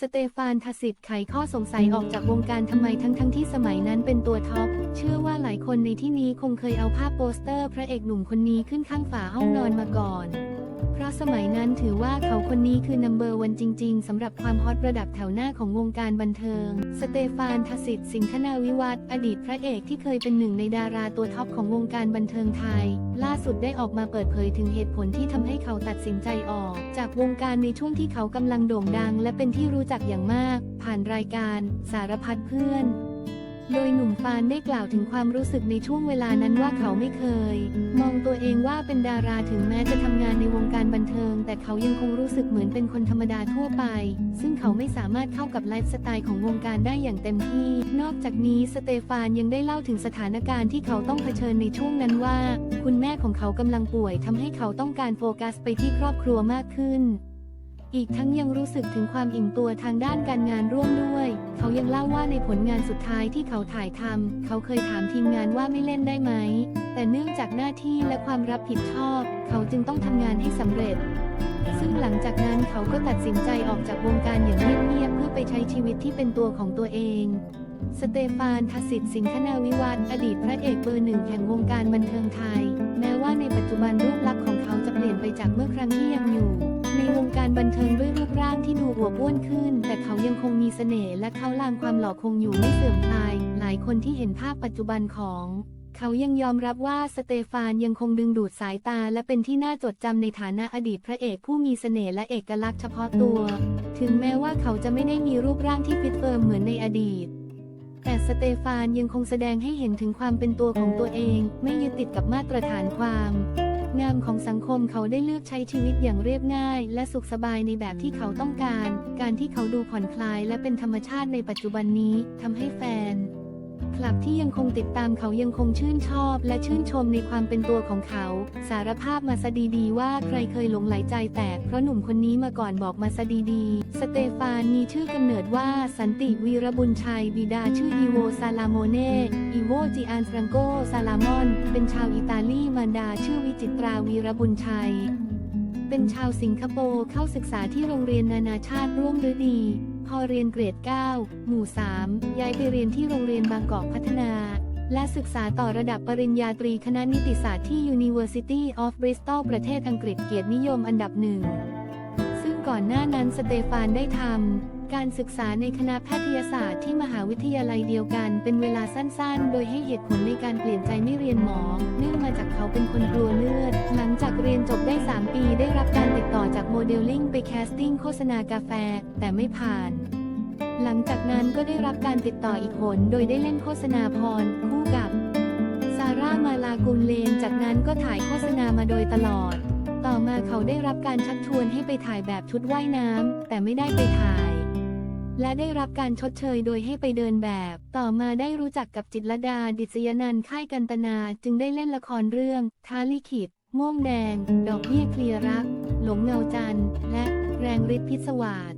สเตฟานทสิทธิ์ไขข้อสงสัยออกจากวงการทำไมทั้งทั้งที่สมัยนั้นเป็นตัวท็อป เชื่อว่าหลายคนในที่นี้คงเคยเอาภาพโปสเตอร์ พระเอกหนุ่มคนนี้ขึ้นข้างฝาห้องนอนมาก่อน เพราะสมัยนั้นถือว่าเขาคนนี้คือนัมเบอร์วันจริง ๆสำหรับความฮอตระดับแถวหน้าของวงการบันเทิง สเตฟานทสิทธิ์สิงคนาวิวัฒน์อดีตพระเอกที่เคยเป็นหนึ่งในดาราตัวท็อปของวงการบันเทิงไทย ล่าสุดได้ออกมาเปิดเผยถึงเหตุผลที่ทำให้เขาตัดสินใจออก จากวงการในช่วงที่เขากำลังโด่งดัง และเป็นที่รู้จักอย่างมาก ผ่านรายการ สารพัดเพื่อน โดยหนุ่มฟานได้กล่าวถึงความรู้สึกในช่วงเวลานั้นว่าเขาไม่เคย มองตัวเองว่าเป็นดาราถึงแม้จะทำงานในวงการบันเทิง แต่เขายังคงรู้สึกเหมือนเป็นคนธรรมดาทั่วไป ซึ่งเขาไม่สามารถเข้ากับไลฟ์สไตล์ของวงการได้อย่างเต็มที่ นอกจากนี้สเตฟานยังได้เล่าถึงสถานการณ์ที่เขาต้องเผชิญในช่วงนั้นว่า คุณแม่ของเขากำลังป่วยทำให้เขาต้องการโฟกัสไปที่ครอบครัวมากขึ้น อีกทั้งยังรู้สึกถึงความอิ่มตัวทางด้านการงานร่วมด้วย เขายังเล่าว่าในผลงานสุดท้ายที่เขาถ่ายทำ เขาเคยถามทีมงานว่าไม่เล่นได้ไหม แต่เนื่องจากหน้าที่และความรับผิดชอบ เขาจึงต้องทำงานให้สำเร็จ ซึ่งหลังจากนั้นเขาก็ตัดสินใจออกจากวงการอย่างเงียบๆเพื่อไปใช้ชีวิตที่เป็นตัวของตัวเอง สเตฟานทสิทธิ์สิงคนาวิวัฒน์อดีตพระเอกเบอร์หนึ่งแห่งวงการบันเทิงไทย แม้ว่าในปัจจุบันรูปลักษณ์ของเขาจะเปลี่ยนไปจากเมื่อครั้งที่ยังอยู่ ในวงการบันเทิงด้วยรูปร่างที่ดูอวบ้วนขึ้น แต่เขายังคงมีเสน่ห์และเขาลางความหล่อคงอยู่ไม่เสื่อมคลาย หลายคนที่เห็นภาพปัจจุบันของเขายังยอมรับว่าสเตฟานยังคงดึงดูดสายตาและเป็นที่น่าจดจำในฐานะอดีตพระเอกผู้มีเสน่ห์และเอกลักษณ์เฉพาะตัว ถึงแม้ว่าเขาจะไม่ได้มีรูปร่างที่ฟิตเฟิร์มเหมือนในอดีต แต่สเตฟานยังคงแสดงให้เห็นถึงความเป็นตัวของตัวเอง ไม่ยึดติดกับมาตรฐานความงามของสังคมเขาได้เลือกใช้ชีวิตอย่างเรียบง่าย และสุขสบายในแบบที่เขาต้องการ การที่เขาดูผ่อนคลายและเป็นธรรมชาติในปัจจุบันนี้ทำให้แฟน คลับที่ยังคงติดตามเขายังคงชื่นชอบ และชื่นชมในความเป็นตัวของเขา สารภาพมาซะดีๆว่าใครเคยหลงไหลใจแตกเพราะหนุ่มคนนี้มาก่อนบอกมาซะดีๆ สเตฟานมีชื่อกำเนิดว่าสันติวีรบุญชัยบิดาชื่ออีโวซาลาโมเนอีโวจิอานฟรังโกซาลามอน เป็นชาวอิตาลีมารดาชื่อวิจิตราวีรบุญชัย เป็นชาวสิงคโปร์เข้าศึกษาที่โรงเรียนนานาชาติร่วมฤดี พอเรียนเกรด 9 หมู่ 3 ย้ายไปเรียนที่โรงเรียนบางกอกพัฒนา และศึกษาต่อระดับปริญญาตรีคณะนิติศาสตร์ที่ University of Bristol ประเทศอังกฤษเกียรตินิยมอันดับหนึ่งซึ่ง ก่อนหน้านั้นสเตฟานได้ทำการศึกษาในคณะแพทยศาสตร์ที่มหาวิทยาลัยเดียวกันเป็นเวลาสั้นๆ โดยให้เหตุผลในการเปลี่ยนใจไม่เรียนหมอ เนื่องมาจากเขาเป็นคนกลัวเลือด หลังจากเรียนจบได้ 3 ปีได้รับการติดต่อจากโมเดลลิ่งไปแคสติ้งโฆษณากาแฟ แต่ไม่ผ่านหลังจากนั้นก็ได้รับการติดต่ออีกหนโดยได้เล่นโฆษณาพรคู่กับ ซาร่ามาลากุลเลน จากนั้นก็ถ่ายโฆษณามาโดยตลอด มาเขาได้รับการชักชวนให้ไปถ่ายแบบชุดว่ายน้ำแต่ไม่ได้ไปถ่าย และได้รับการชดเชยโดยให้ไปเดินแบบ ต่อมาได้รู้จักกับจิตรดาดิศยนันค่ายกันตนาจึงได้เล่นละครเรื่องท้าลิขิตม่วงแดง ดอกเบี้ยเคลียร์รัก หลงเงาจันทร์และแรงฤทธิ์พิศวาส